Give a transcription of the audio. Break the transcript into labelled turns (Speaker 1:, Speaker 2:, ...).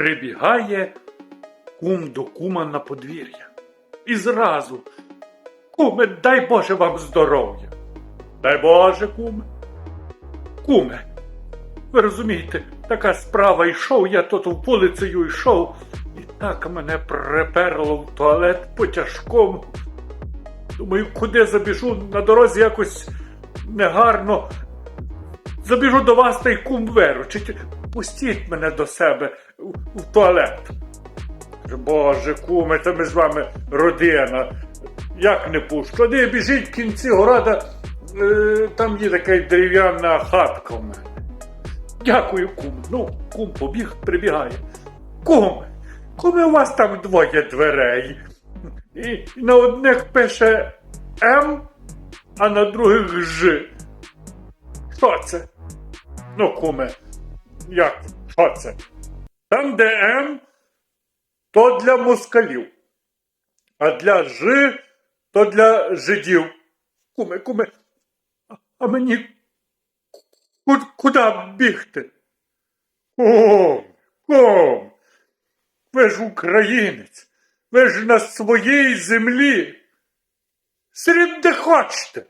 Speaker 1: Прибігає кум до кума на подвір'я. І зразу. Куме, дай Боже вам здоров'я. Дай Боже, куме. Куме, ви розумієте, така справа йшов, я тут вулицею йшов, і так мене приперло в туалет по-тяжкому. Думаю, куди забіжу на дорозі якось негарно. Забіжу до вас та й кум виручить. Пустіть мене до себе в, туалет. Боже, куме, та ми з вами родина. Як не пущу? Де біжіть в кінці города, е, там є така дерев'яна хатка в мене. Дякую, кум. Ну, кум побіг, прибігає. Кум, куме, у вас там двоє дверей. І на одних пише М, а на других Ж. Що це? Ну, куме, як? Що це? Там, де М, то для москалів, а для Ж, то для жидів. Куме, куме, а- мені куди бігти? Кум, кум, ви ж українець, ви ж на своїй землі. Сріб де хочете.